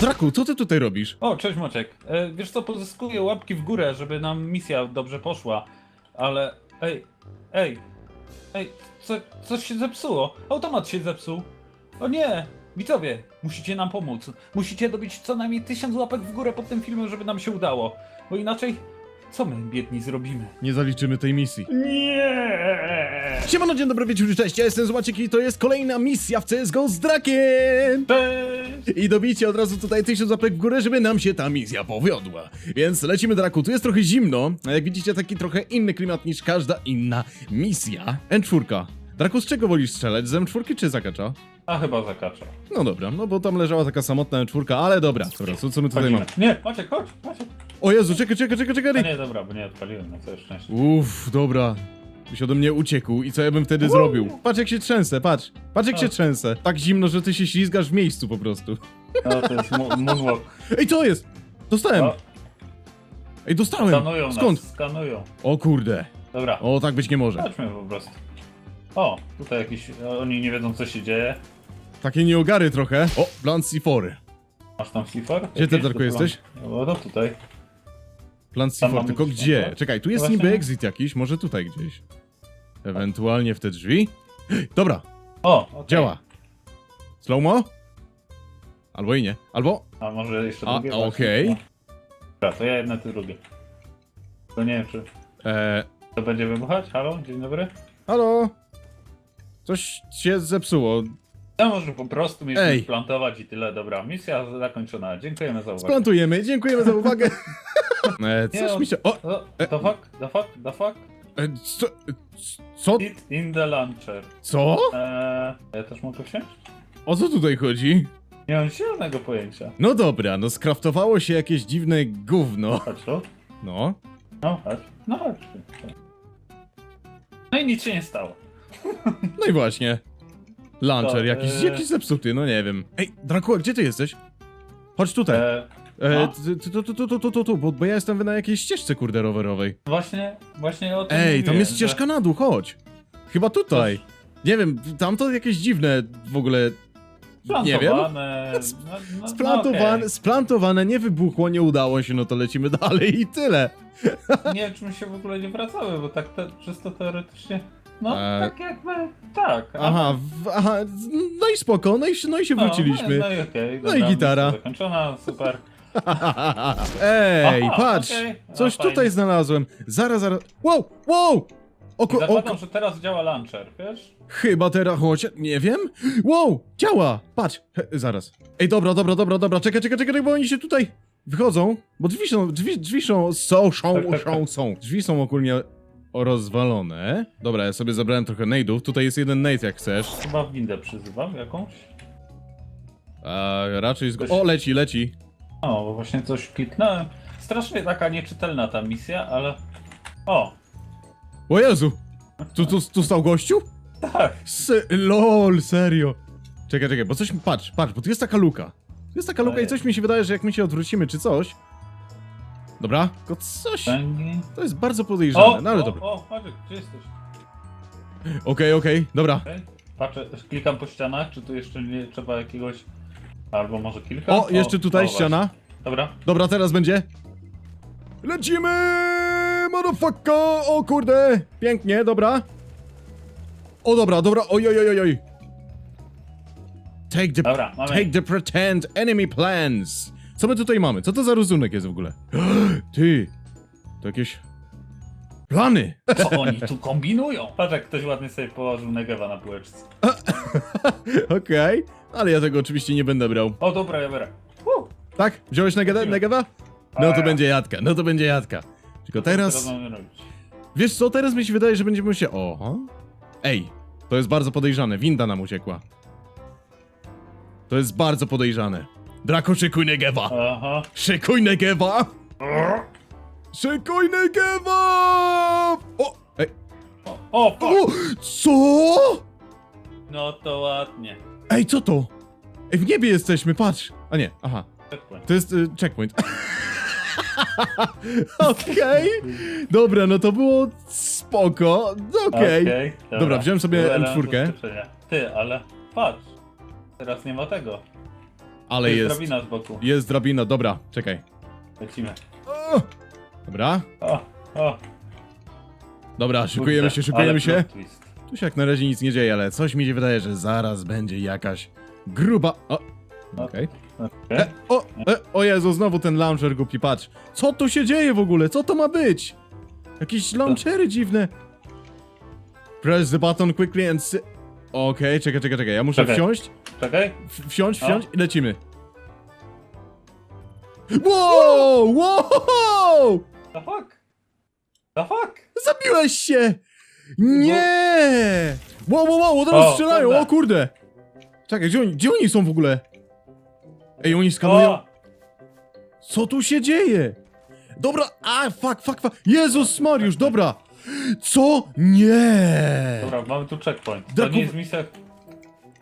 Draku, co ty tutaj robisz? O, cześć Maciek. E, wiesz co, pozyskuję łapki w górę, żeby nam misja dobrze poszła. Ale, ej, ej, ej, co, coś się zepsuło. Automat się zepsuł. O nie, widzowie, musicie nam pomóc. Musicie dobić co najmniej tysiąc łapek w górę pod tym filmem, żeby nam się udało. Bo inaczej, co my biedni zrobimy? Nie zaliczymy tej misji. Nie! Siemano, dzień dobry, wieczór, cześć, ja jestem Złaciek i to jest kolejna misja w CSGO z Drakiem! Cześć! I dobicie od razu tutaj tysiąc łapek w górę, żeby nam się ta misja powiodła. Więc lecimy Draku, tu jest trochę zimno, a jak widzicie taki trochę inny klimat niż każda inna misja. M4. Draku, z czego wolisz strzelać? Z M4 czy zakacza? A chyba zakacza. No dobra, no bo tam leżała taka samotna M4, ale dobra. Dobra, co, co my tutaj Chodzimy. mamy? Nie, Maciek, chodź, Maciek. O Jezu, czekaj, czekaj, czekaj, A czekaj! nie, dobra, bo nie odpaliłem, na całe szczęście. Uff, dobra. Byś ode mnie uciekł i co ja bym wtedy zrobił? Patrz jak się trzęsę, patrz. Patrz jak się O. trzęsę. Tak zimno, że ty się ślizgasz w miejscu po prostu. No, to jest moonwalk. Ej, co jest? Dostałem! O, Ej, dostałem! skanują Skąd? nas, skanują. O kurde. Dobra, O, tak być nie może. chodźmy po prostu. O, tutaj jakiś, oni nie wiedzą co się dzieje. Takie nieogary trochę. O, plan C4. Masz tam C4? Gdzie ty, Darku, jesteś? No to tutaj. Plan Tam C4, mam tylko gdzie? tak? Czekaj, tu jest Właśnie niby exit jakiś, może tutaj gdzieś. Ewentualnie w te drzwi. Dobra, O, okej. działa. Slow-mo? Albo i nie. Albo... A może jeszcze A, drugie? właśnie? okej. Dobra, to ja jedno, ty drugie. To nie wiem, czy E, to będzie wybuchać? Halo, dzień dobry? halo? Coś się zepsuło. Ja może po prostu mieliśmy Ej. plantować i tyle. Dobra, misja zakończona. Dziękujemy za uwagę. Splantujemy, dziękujemy za uwagę. E, Nie, coś mi się... O! O, the fuck, the fuck, the fuck? E, co? Co? In the launcher. Co? Eee, ja też mogę wsiąść? O co tutaj chodzi? Nie mam zielonego pojęcia. No dobra, no skraftowało się jakieś dziwne gówno. Chodź tu. No. No chodź. No chodź. No i nic się nie stało. No i właśnie. Launcher To, jakiś, e- jakiś zepsuty, no nie wiem. Ej, Dracula, gdzie ty jesteś? Chodź tutaj. Eee, E, no. tu, tu, tu, tu, tu, tu, tu, bo, bo ja jestem na jakiejś ścieżce, kurde, rowerowej. właśnie, właśnie o tym Ej, tam mówiłem, jest że- ścieżka na dół, chodź. Chyba tutaj. Nie wiem, tam to jakieś dziwne w ogóle... Nie wiem. Plantowane, no, no, Splantowane, no splantowane, nie wybuchło, nie udało się, no to lecimy dalej i tyle. okej. Nie wiem, czy my się w ogóle nie wracały, bo tak te, czysto teoretycznie. No, Eee. tak jakby. Tak. a- Aha, w, aha, no i spoko, no i, no i się no, wróciliśmy. No, no i okej. No gitara. Zakończona, super. Ej, Aha, patrz, okej. No, coś fajnie. tutaj znalazłem. Zaraz, zaraz. Wow, wow! Oko, I zakładam, oko, że teraz działa launcher, wiesz? chyba teraz, chociaż, nie wiem. Wow, działa, patrz, He, zaraz. Ej, dobra, dobra, dobra, dobra, czekaj, czekaj, czekaj, bo oni się tutaj wychodzą, bo drzwi są, drzwi, drzwi są, są, są, Tak, tak, są, są. Drzwi są ogólnie rozwalone. Dobra, ja sobie zabrałem trochę nade'ów, tutaj jest jeden nade, jak chcesz. Chyba windę przyzywam jakąś. A raczej zgo... O, leci, leci. O, bo właśnie coś kliknąłem. Strasznie taka nieczytelna ta misja, ale... O, O Jezu! Tu, tu, tu stał gościu? tak. Se lol, serio. Czekaj, czekaj, bo coś. Patrz, patrz, bo tu jest taka luka. Tu jest taka luka i coś mi się wydaje, że jak my się odwrócimy czy coś. Dobra, tylko coś. To jest bardzo podejrzane, O, no ale o, dobra. o, Maciek, gdzie jesteś? Okej, okej, dobra. Okej. Patrzę, klikam po ścianach, czy tu jeszcze nie trzeba jakiegoś... Albo może kilka? O, jeszcze tutaj o, ściana. Dobra. Dobra, teraz będzie. Lecimy! Motherfucker! O kurde! Pięknie, dobra. O dobra, dobra, oj, oj, oj, oj. Take the, Dobra, mamy. take the pretend enemy plans. Co my tutaj mamy? Co to za rysunek jest w ogóle? Ty, to jakieś plany. Co oni tu kombinują? Patrz, jak ktoś ładnie sobie położył negewa na półeczce. Okej, ale ja tego oczywiście nie będę brał. O, dobra, ja biorę. Uh, Tak? Wziąłeś Negeda- Negewa? No to będzie jadka, no to będzie jadka. Tylko teraz... Co mamy robić? Wiesz co, teraz mi się wydaje, że będziemy się... Oho. Ej, to jest bardzo podejrzane. Winda nam uciekła. To jest bardzo podejrzane. Draco, szykuj Negewa! Aha. Szykuj Negewa! Szykuj Negewa! O! Ej, O, o, fuck. o! Co? No to ładnie. Ej, co to? Ej, w niebie jesteśmy, patrz! A nie, aha. To jest y, checkpoint. Okej. Dobra, no to było spoko. Okej. Okej, Dobra, wziąłem sobie Dobra, M4. zaskoczenia. Ty, ale patrz. Teraz nie ma tego. Ale Tu jest. drabina z boku. Jest drabina, dobra, czekaj. Lecimy. O! Dobra, O, o. dobra, szykujemy kurde, się, szykujemy się. plot twist. Tu się jak na razie nic nie dzieje, ale coś mi się wydaje, że zaraz będzie jakaś gruba... O, No, okej. E, o, e, o Jezu, znowu ten launcher głupi, patrz. Co tu się dzieje w ogóle? Co to ma być? Jakieś launchery dziwne. Press the button quickly and... si- Okej, czekaj, czekaj, czekaj, ja muszę Czekaj. wsiąść. Czekaj. W- Wsiąść, A? wsiąść i lecimy. Wow! Wow! The fuck? The fuck? Zabiłeś się! Nie! Wow, wow, wow, od razu O, strzelają, kurde. o kurde! Czekaj, gdzie oni, gdzie oni są w ogóle? Ej, oni skanują... O! Co tu się dzieje? Dobra, a, fuck, fuck, fuck. Jezus Mariusz, dobra. Co? Nie! Dobra, mamy tu checkpoint. To Draku- nie jest misja...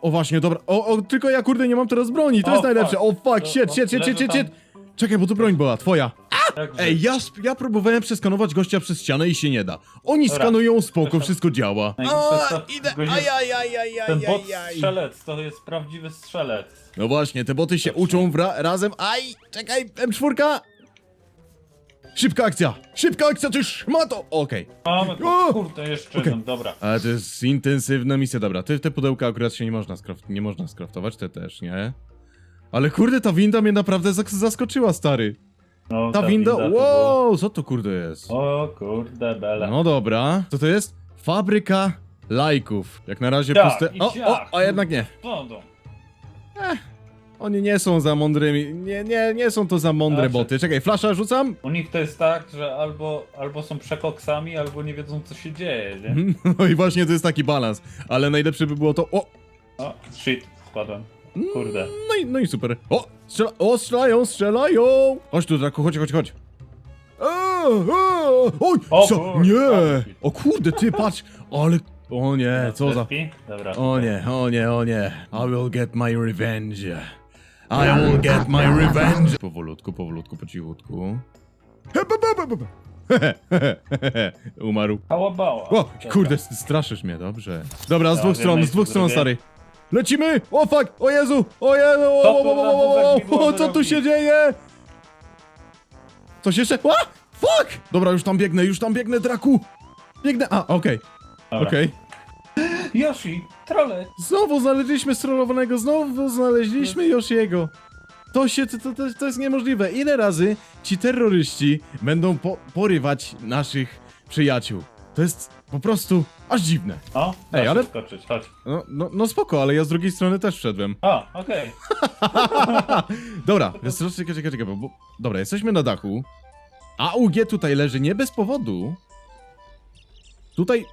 O właśnie, dobra. O, o, tylko ja kurde nie mam teraz broni, to O, jest najlepsze. O fuck. shit, shit, shit, shit, shit. Czekaj, bo tu broń była, twoja. Jak Ej, ja, sp- ja próbowałem przeskanować gościa przez ścianę i się nie da. Oni Dobra. skanują, spoko, wszystko działa. To- idę, gościu- aj, aj, aj, aj, Ten bot strzelec to jest prawdziwy strzelec. No właśnie, te boty się uczą wra- razem. Aj, czekaj, M4. Szybka akcja, szybka akcja, ty szmato! Okej. Mamy O! kurde jeszcze Okej. jeden, dobra. Ale to jest intensywna misja, dobra. Ty, te pudełka akurat się nie można, skraft nie można skraftować, te też, nie? Ale kurde, ta winda mnie naprawdę zak- zaskoczyła, stary. No, Ta winda, wow, co to kurde jest? O kurde, bele. No dobra, co to jest? Fabryka lajków. Jak na razie Tak, puste... i O, o, ciach. a jednak nie. No, no. Oni nie są za mądrymi, nie, nie, nie są to za mądre Znaczy- boty. Czekaj, flasza rzucam? U nich to jest tak, że albo, albo są przekoksami, albo nie wiedzą co się dzieje, nie? No i właśnie to jest taki balans. Ale najlepsze by było to... O! O, shit, spadłem. Kurde. No i, no i super. O! Strzela, o, strzelają, strzelają! Chodź tu, Draku, chodź, chodź, chodź. O, o, oj, O co? kurde, Nie! O kurde, ty, patrz! Ale... O nie, co za... Lepi? Dobra. O nie, o nie, o nie. I will get my revenge. I will get my revenge. Powolutku, powolutku, po cichutku. Umarł. Hałabała. O, kurde, s- straszysz mnie, dobrze. Dobra, z dwóch stron, jak z dwóch stron, stary. Lecimy! O fuck! O Jezu! O Jezu! O, Co o, tu o, o, o, o, Co tu się dzieje? Coś jeszcze? A! Fuck! Dobra, już tam biegnę, już tam biegnę, Draku! Biegnę, a, okej, Dobra. okej. Yoshi, trolec. Znowu znaleźliśmy strollowanego, znowu znaleźliśmy Yoshiego. To się, to, to, to, to jest niemożliwe. Ile razy ci terroryści będą po, porywać naszych przyjaciół? To jest po prostu aż dziwne. O, Ej, Ej, ale- ale... skoczyć, chodź. No, no, no spoko, ale ja z drugiej strony też wszedłem. O, okej. Dobra, więc teraz czekaj, czekaj, czekaj, bo, bo... Dobra, jesteśmy na dachu. AUG tutaj leży nie bez powodu. Tutaj...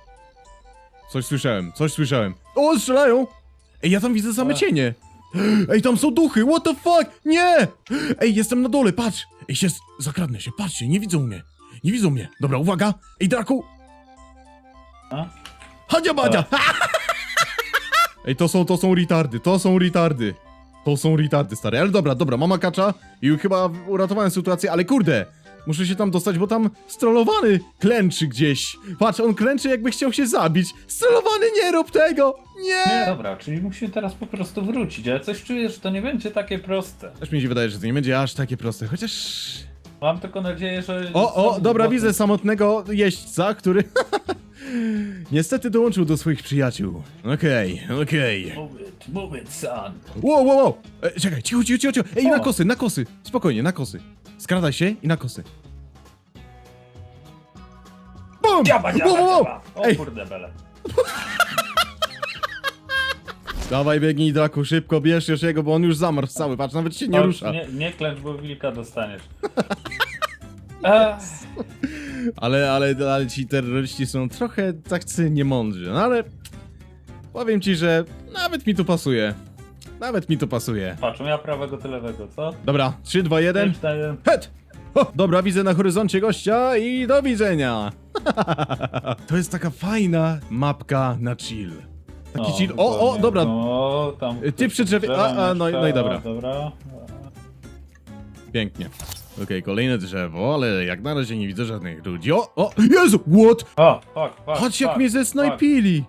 Coś słyszałem, coś słyszałem. O, strzelają! Ej, ja tam widzę same Ale- cienie. Ej, tam są duchy, what the fuck? Nie! Ej, jestem na dole, patrz! Ej, się, zakradnę się, patrzcie, nie widzą mnie. Nie widzą mnie. Dobra, uwaga! Ej, Draku! A? Badzia! Ej, to są, to są retardy, to są retardy. To są retardy, stary. Ale dobra, dobra, mama kacza i chyba uratowałem sytuację, ale kurde, muszę się tam dostać, bo tam strollowany klęczy gdzieś. Patrz, on klęczy jakby chciał się zabić. Strollowany, nie rób tego! Nie, Nie! dobra, czyli musimy teraz po prostu wrócić, ale coś czuję, że to nie będzie takie proste. Też mi się wydaje, że to nie będzie aż takie proste, chociaż... Mam tylko nadzieję, że... O, o, dobra, widzę samotnego jeźdźca, który niestety dołączył do swoich przyjaciół. Okej, okej. Move it, move it, son. Wow, wow, wow! E, czekaj, cicho, cicho, cicho, cicho. Ej, O. na kosy, na kosy. Spokojnie, na kosy. Skradaj się i na kosy. BUM! Dziaba, dziaba, Wow, wow, wow! dziaba. O Ej, kurde, bele. dawaj biegnij, Draku, szybko, bierz już jego, bo on już zamarł cały, patrz, nawet się nie Chodź, rusza. Nie, nie klęcz, bo wilka dostaniesz. Ech, Ale, ale, ale ci terroryści są trochę tacy niemądrzy, no ale... Powiem ci, że nawet mi to pasuje. Nawet mi to pasuje. patrz, ja prawego, ty lewego, co? Dobra, 3, 2, 1. Trzy, cztery. Het! O, dobra, widzę na horyzoncie gościa i do widzenia. to jest taka fajna mapka na chill. Taki chill. O, o, dobra. O, tam. Ty przy drzewie- a, a, no no i dobra. Dobra. Pięknie. Okej, kolejne drzewo, ale jak na razie nie widzę żadnych ludzi. O, o, Jezu, what? O, fuck, fuck. Patrz jak fuck, mnie zesnajpili.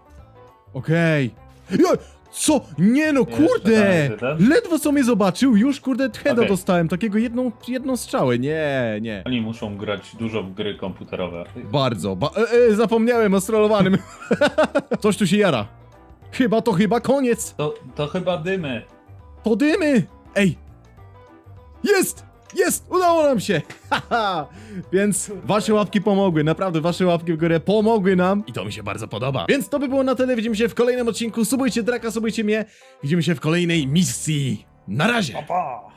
Okej. Okay. Co? Nie no, Jeszcze kurde! tam Ledwo co mnie zobaczył, już kurde heada Okej. dostałem, takiego jedną, jedną strzałę, nie, nie. Oni muszą grać dużo w gry komputerowe. Bardzo, ba e, e, zapomniałem o strollowanym. Coś tu się jara. Chyba to chyba koniec. To, to chyba dymy. Podymy! Ej! Jest! Jest! Udało nam się! Więc wasze łapki pomogły, naprawdę wasze łapki w górę pomogły nam i to mi się bardzo podoba. Więc to by było na tyle, widzimy się w kolejnym odcinku. Subujcie Draka, subujcie mnie. Widzimy się w kolejnej misji. Na razie! Pa!